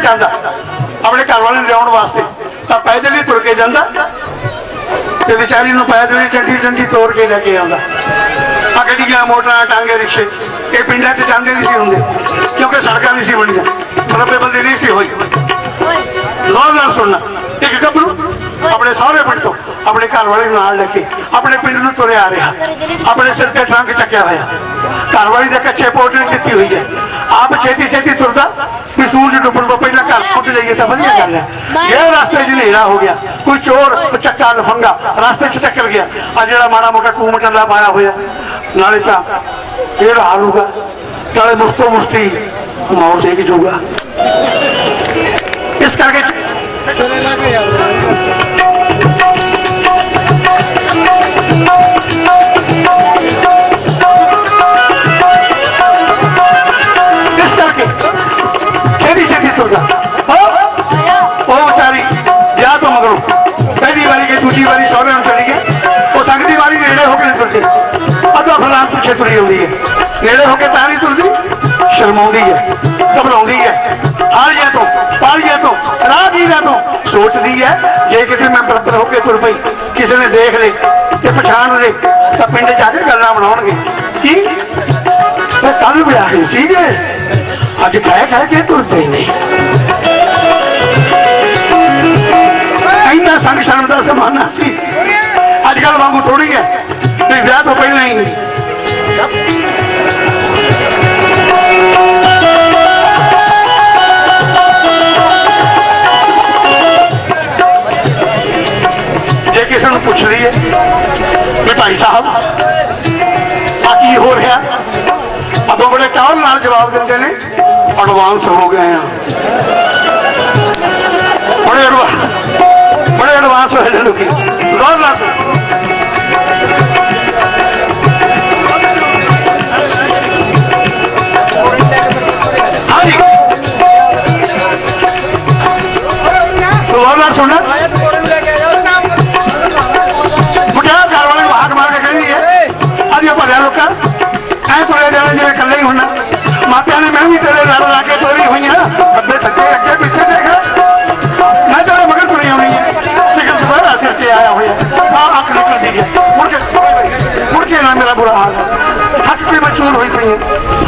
ਆਪਣੇ ਜਾਂਦਾ। ਆਪਣੇ ਘਰ ਵਾਲੇ ਨੂੰ ਲਿਆਉਣ ਵਾਸਤੇ। ਤਾਂ ਪੈਦਲ ਹੀ ਤੁਰ ਕੇ ਜਾਂਦਾ। ਤੇ ਵਿਚਾਰੀ ਨੂੰ ਪੈਦਲ ਹੀ ਟੰਡੀ ਟੰਡੀ ਤੋੜ ਕੇ ਲੈ ਕੇ ਆਉਂਦਾ। ਆ ਗੱਡੀਆਂ, ਮੋਟਰਾਂ, ਟਾਂਗੇ, ਰਿਕਸ਼ੇ। ਇਹ ਪਿੰਡਾਂ 'ਚ ਜਾਂਦੇ ਨਹੀਂ ਸੀ ਹੁੰਦੇ। ਕਿਉਂਕਿ ਸੜਕਾਂ ਨਹੀਂ ਸੀ ਬਣੀਆਂ। ਮਰਬੇ ਬੰਦੀ ਨਹੀਂ ਸੀ ਹੋਈ ਗੌਰ ਨਾਲ ਸੁਣਨਾ। ਇੱਕ ਗੱਭਰੂ ਆਪਣੇ ਸਾਰੇ ਪਿੰਡ ਤੋਂ ਆਪਣੇ ਘਰ ਵਾਲੇ ਨੂੰ ਨਾਲ ਲੈ ਕੇ ਆਪਣੇ ਪਿੰਡ ਨੂੰ ਤੁਰਿਆ ਆ ਰਿਹਾ। ਆਪਣੇ ਸਿਰ ਤੇ ਟਰੰਕ ਚੱਕਿਆ ਹੋਇਆ। ਘਰ ਵਾਲੀ ਦੇ ਕੱਚੇ ਪੋਟਲੀ ਦਿੱਤੀ ਹੋਈ ਹੈ। ਆਪ ਛੇਤੀ ਛੇਤੀ ਤੁਰਦਾ। ਵੀ ਸੂਰਜ ਡੁੱਬ ਘਰ ਪਹੁੰਚ ਜਾਈਏ ਤਾਂ ਵਧੀਆ ਗੱਲ ਹੈ। ਜੇ ਰਸਤੇ 'ਚ ਹਨੇਰਾ ਹੋ ਗਿਆ ਕੋਈ ਚੋਰ ਚੱਕਾ ਲਫੰਗਾ ਰਸਤੇ 'ਚ ਟੱਕਰ ਗਿਆ ਆ ਜਿਹੜਾ ਮਾੜਾ ਮੋਟਾ ਟੂਮ ਟੱਲਾ ਪਾਇਆ ਹੋਇਆ ਨਾਲੇ ਤਾਂ ਇਹ ਹਾਲੂਗਾ ਨਾਲੇ ਮੁਫਤੋ ਮੁਫਤੀ ਮੌਤ ਦੇ ਕੇ ਜਾਊਗਾ ਇਸ ਕਰਕੇ ਇਸ ਕਰਕੇ ਛੇਤੀ ਛੇਤੀ ਤੁਰਦਾ। ਪਿੱਛੇ ਤੁਰੀ ਆਉਂਦੀ ਹੈ। ਨੇੜੇ ਹੋ ਕੇ ਤਾਂ ਨਹੀਂ ਤੁਰਦੀ। ਸ਼ਰਮਾਉਂਦੀ ਹੈ, ਘਬਰਾਉਂਦੀ ਹੈ। ਹਾਲੀਆਂ ਤੋਂ ਪਾਲੀਆਂ ਤੋਂ ਰਾਹਗੀਰਾਂ ਤੋਂ? ਸੋਚਦੀ ਹੈ, ਜੇ ਕਿਤੇ ਮੈਂ ਬਰਾਬਰ ਹੋ ਕੇ ਤੁਰ ਪਈ, ਕਿਸੇ ਨੇ ਦੇਖ ਲੇ ਤੇ ਪਛਾਣ ਲੇ ਤਾਂ ਪਿੰਡ ਜਾ ਕੇ ਗੱਲਾਂ ਬਣਾਉਣਗੇ। ਕੀ? ਤੇ ਕੱਲ ਵਿਆਹੇ ਸੀਗੇ। ਅੱਜ ਕਹਿ ਕਹਿ ਕੇ ਤੁਰਦੇ ਨੇ। ਇੰਨਾ ਸੰਗ ਸ਼ਰਮ ਦਾ ਜ਼ਮਾਨਾ ਸੀ। ਅੱਜ ਕੱਲ ਵਾਂਗੂ ਥੋੜੀ ਹੈ। ਵੀ ਵਿਆਹ ਤੋਂ ਪਹਿਲਾਂ ਹੀ ਕਿਸੇ ਨੂੰ ਪੁੱਛ ਲਈਏ ਕਿ ਭਾਈ ਸਾਹਿਬ, ਆ ਕੀ ਹੋ ਰਿਹਾ? ਆਪਾਂ ਬੜੇ ਟਾਉਣ ਨਾਲ ਜਵਾਬ ਦਿੰਦੇ ਨੇ ਐਡਵਾਂਸ ਹੋ ਗਏ ਆ। ਬੜੇ ਐਡਵਾਂਸ ਬੜੇ ਐਡਵਾਂਸ ਹੋਏ ਨੇ ਲੋਕੀ। ਗੌਰ ਨਾਲ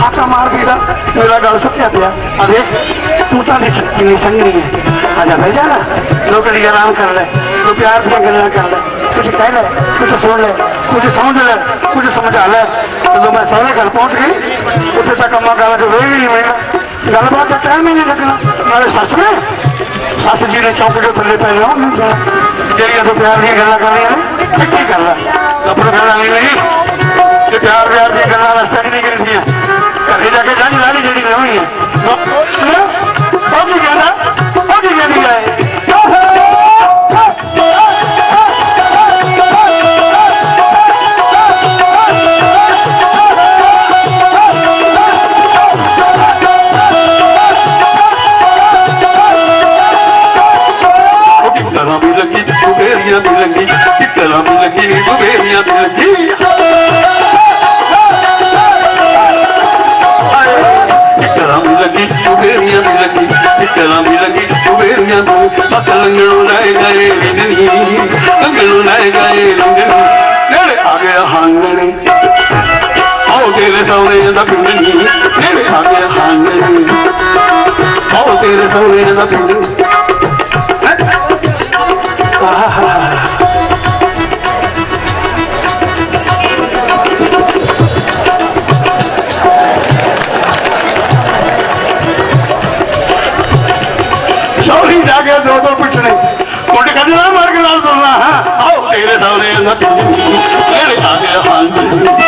ਹਾਕਾ ਮਾਰਦੀ ਦਾ ਮੇਰਾ ਗਲ ਸੁੱਕਿਆ ਪਿਆ ਆ ਦੇਖ ਤੂੰ ਤਾਂ ਨਹੀਂ ਸ਼ਕਤੀ ਨਹੀਂ ਸੰਗਣੀ ਹੈ ਆ ਜਾ ਬਹਿ ਜਾ ਨਾ ਲੋਕੜੀ ਆਰਾਮ ਕਰ ਲੈ ਤੂੰ ਪਿਆਰ ਦੀਆਂ ਗੱਲਾਂ ਕਰ ਲੈ ਕੁਝ ਕਹਿ ਲੈ ਕੁਝ ਸੁਣ ਲੈ ਕੁਝ ਸਮਝ ਲੈ ਕੁਝ ਸਮਝਾ ਲੈ ਜਦੋਂ ਮੈਂ ਸਾਰੇ ਘਰ ਪਹੁੰਚ ਗਈ ਉੱਥੇ ਤੱਕ ਅੰਮਾ ਗੱਲ ਚ ਵੇਹ ਵੀ ਨਹੀਂ ਮਿਲਣਾ ਗੱਲਬਾਤ ਦਾ ਟਾਈਮ ਹੀ ਨਹੀਂ ਲੱਗਣਾ ਨਾਲੇ ਸੱਸ ਨੇ ਸੱਸ ਜੀ ਨੇ ਚੌਂਕ ਦੇ ਥੱਲੇ ਪੈ ਲਿਆ ਉਹਨੂੰ ਜਾਣਾ ਜਿਹੜੀਆਂ ਤੋਂ ਪਿਆਰ ਦੀਆਂ ਗੱਲਾਂ ਕਰਨੀਆਂ ਨੇ ਇੱਥੇ ਕਰ ਲੈ ਗੱਪੜ ਗੱਲਾਂ ਨਹੀਂ ਨਹੀਂ ਤੇ ਪਿਆਰ ਪਿਆਰ ਦੀਆਂ ਗੱਲਾਂ ਰਸਤੇ 'ਚ ਨਹੀਂ ਕਰੀਦੀਆਂ گهران به لڳي سبير ٿي لڳي ڪه گهران به لڳي جبيريان ٿي لڳي ਬਸ ਲੰਗਣੋਂ ਲੈ ਗਏ ਰਿੰਗਣੀ ਲੰਗਣੋਂ ਲੈ ਗਏ ਰਿੰਗਣੀ ਨੇੜੇ ਆ ਗਿਆ ਹਾਂਗਣੇ। ਆਓ ਤੇਰੇ ਸੌਰੇ ਦਾ ਪਿੰਡਣੀ ਨੇੜੇ ਆ ਗਿਆ ਹਾਂਗਣੇ। ਆਓ ਤੇਰੇ ਸੌਰੇ ਦਾ ਪਿੰਡਣੀ ਤੇਰੇ ਸੌਰੇ ਦਾ ਪਿੰਡ ਨੇੜੇ ਆ ਗਿਆ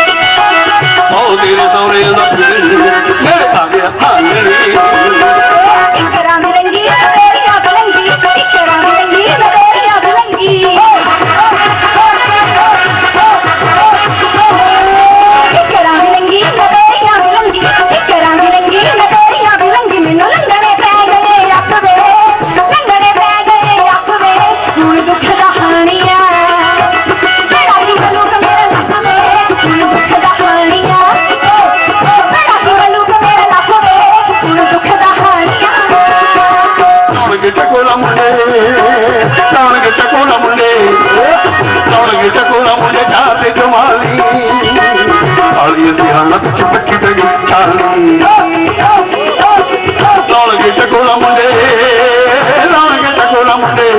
ਲਾਉਣਗੇ ਟਕੋਲਾ ਮੁੰਡੇ ਲਾਉਣਗੇ ਟਕੋਲਾ ਮੁੰਡੇ।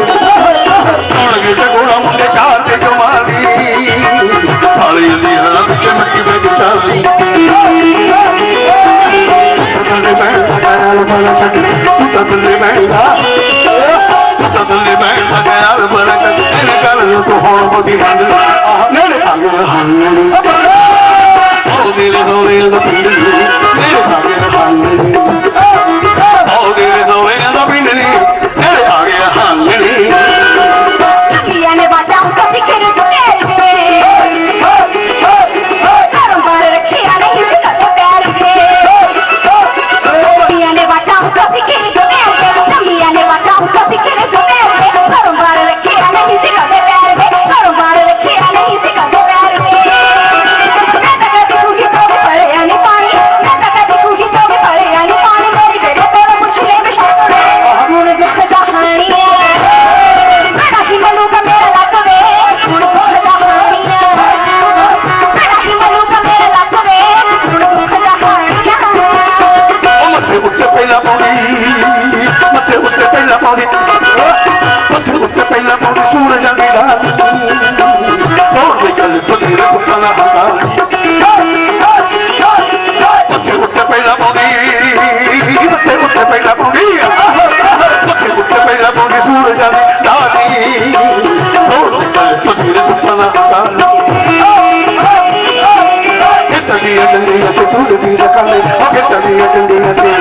ਲਾਉਣਗੇ ਟਕੋਲਾ ਮੁੰਡੇ, ਚਾਰ ਤੇ ਜਮਾਲੀ ਆਲੀ ਧਿਆਨ ਚ ਪੱਕੀ ਤੇ ਚਾਲੀ ਤੱਲੇ ਬੈਠਾ ਕਾਲ ਬਲ ਚੱਕ ਤੂੰ ਤੱਲੇ ਬੈਠਾ ਤੂੰ ਤੱਲੇ ਬੈਠਾ ਕਾਲ ਬਲ ਚੱਕ, ਇਹਨੇ ਕਰ ਤੂੰ ਹੁਣ ਬੋਦੀ ਬੰਦ ਆਹ, ਨੇੜੇ ਆ ਗਿਆ। ਹਾਂ ਨੇੜੇ। வேறு வேறு வேறு ਸੂਰਜਾਂ ਦੀ ਰਾਤ ਤੋੜ ਦੇ ਗੱਲ ਬਥੇਰੇ ਕੁੱਤਾਂ ਦਾ ਹੱਕਾ ਮੱਥੇ ਉੱਤੇ ਪਹਿਲਾਂ ਪਾਉਂਦੀ। ਮੱਥੇ ਉੱਤੇ ਪਹਿਲਾਂ ਪਾਉਂਦੀ। ਮੱਥੇ ਉੱਤੇ ਪਹਿਲਾਂ ਪਾਉਂਦੀ ਸੂਰਜਾਂ ਦੀ ਰਾਤੀ ਤੋੜ ਦੇ ਗੱਲ ਬਥੇਰੇ ਕੁੱਤਾਂ ਦਾ ਹੱਕਾ ਦੀਆਂ ਡੰਡੀਆਂ ਤੇ ਤੂੰ ਦੀ ਰਕਾਲੇ ਉਹ ਕਿੱਦਾਂ ਦੀਆਂ ਡੰਡੀਆਂ ਤੇ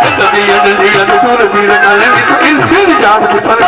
ਕਿੱਦਾਂ ਡੰਡੀਆਂ ਤੇ ਤੂੰ ਦੀ ਰਕਾਲੇ ਵੀ ਤੂੰ ਇਨ ਦਿਨ ਜਾਣ ਦੀ ਪਰ